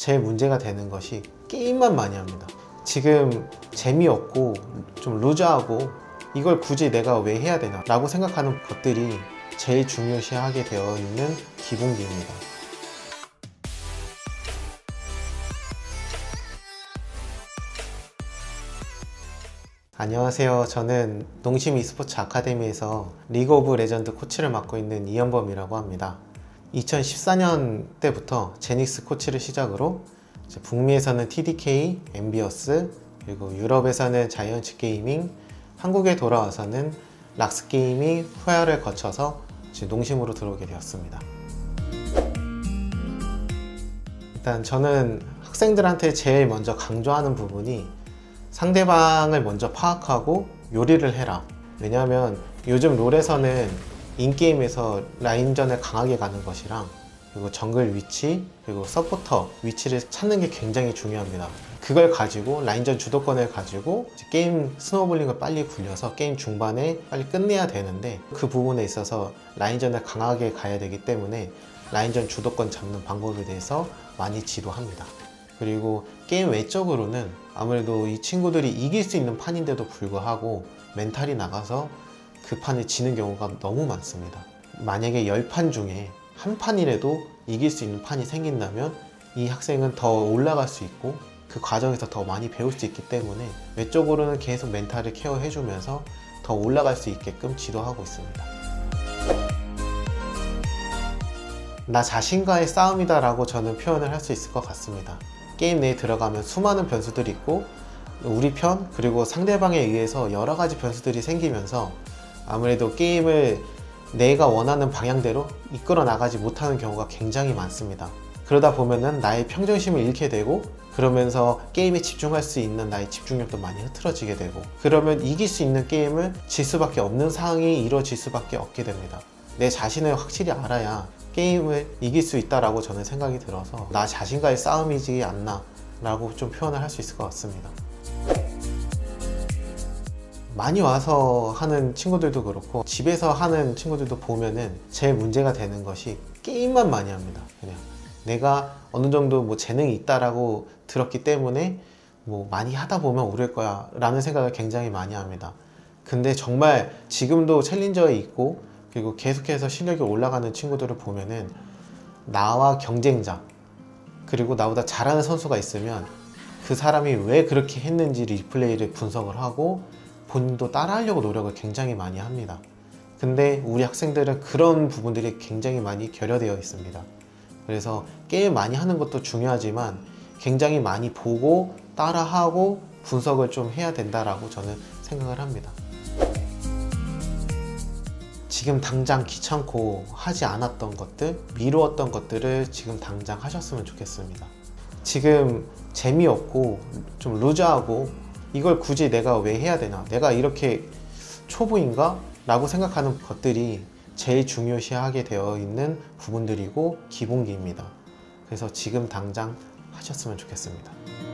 제일 문제가 되는 것이 게임만 많이 합니다. 지금 재미없고 좀 루즈하고 이걸 굳이 내가 왜 해야 되나 라고 생각하는 것들이 제일 중요시하게 되어 있는 기본기입니다. 안녕하세요. 저는 농심 e스포츠 아카데미에서 리그 오브 레전드 코치를 맡고 있는 이현범이라고 합니다. 2014년 때부터 제닉스 코치를 시작으로 북미에서는 TDK, 엠비어스, 그리고 유럽에서는 자이언츠 게이밍, 한국에 돌아와서는 락스 게이밍 후야를 거쳐서 농심으로 들어오게 되었습니다. 일단 저는 학생들한테 제일 먼저 강조하는 부분이 상대방을 먼저 파악하고 요리를 해라. 왜냐하면 요즘 롤에서는 인게임에서 라인전을 강하게 가는 것이랑 그리고 정글 위치 그리고 서포터 위치를 찾는 게 굉장히 중요합니다. 그걸 가지고 라인전 주도권을 가지고 게임 스노우볼링을 빨리 굴려서 게임 중반에 빨리 끝내야 되는데 그 부분에 있어서 라인전을 강하게 가야 되기 때문에 라인전 주도권 잡는 방법에 대해서 많이 지도합니다. 그리고 게임 외적으로는 아무래도 이 친구들이 이길 수 있는 판인데도 불구하고 멘탈이 나가서 그 판을 지는 경우가 너무 많습니다. 만약에 10판 중에 한 판이라도 이길 수 있는 판이 생긴다면 이 학생은 더 올라갈 수 있고 그 과정에서 더 많이 배울 수 있기 때문에 외적으로는 계속 멘탈을 케어해주면서 더 올라갈 수 있게끔 지도하고 있습니다. 나 자신과의 싸움이다 라고 저는 표현을 할 수 있을 것 같습니다. 게임 내에 들어가면 수많은 변수들이 있고 우리 편 그리고 상대방에 의해서 여러 가지 변수들이 생기면서 아무래도 게임을 내가 원하는 방향대로 이끌어 나가지 못하는 경우가 굉장히 많습니다. 그러다 보면은 나의 평정심을 잃게 되고 그러면서 게임에 집중할 수 있는 나의 집중력도 많이 흐트러지게 되고 그러면 이길 수 있는 게임을 질 수밖에 없는 상황이 이루어질 수밖에 없게 됩니다. 내 자신을 확실히 알아야 게임을 이길 수 있다라고 저는 생각이 들어서 나 자신과의 싸움이지 않나 라고 좀 표현을 할 수 있을 것 같습니다. 많이 와서 하는 친구들도 그렇고 집에서 하는 친구들도 보면은 제일 문제가 되는 것이 게임만 많이 합니다. 그냥 내가 어느 정도 뭐 재능이 있다라고 들었기 때문에 뭐 많이 하다 보면 오를 거야 라는 생각을 굉장히 많이 합니다. 근데 정말 지금도 챌린저에 있고 그리고 계속해서 실력이 올라가는 친구들을 보면은 나와 경쟁자 그리고 나보다 잘하는 선수가 있으면 그 사람이 왜 그렇게 했는지 리플레이를 분석을 하고 본인도 따라하려고 노력을 굉장히 많이 합니다. 근데 우리 학생들은 그런 부분들이 굉장히 많이 결여되어 있습니다. 그래서 게임 많이 하는 것도 중요하지만 굉장히 많이 보고 따라하고 분석을 좀 해야 된다라고 저는 생각을 합니다. 지금 당장 귀찮고 하지 않았던 것들, 미루었던 것들을 지금 당장 하셨으면 좋겠습니다. 지금 재미없고 좀 루즈하고 이걸 굳이 내가 왜 해야 되나? 내가 이렇게 초보인가? 라고 생각하는 것들이 제일 중요시하게 되어 있는 부분들이고 기본기입니다. 그래서 지금 당장 하셨으면 좋겠습니다.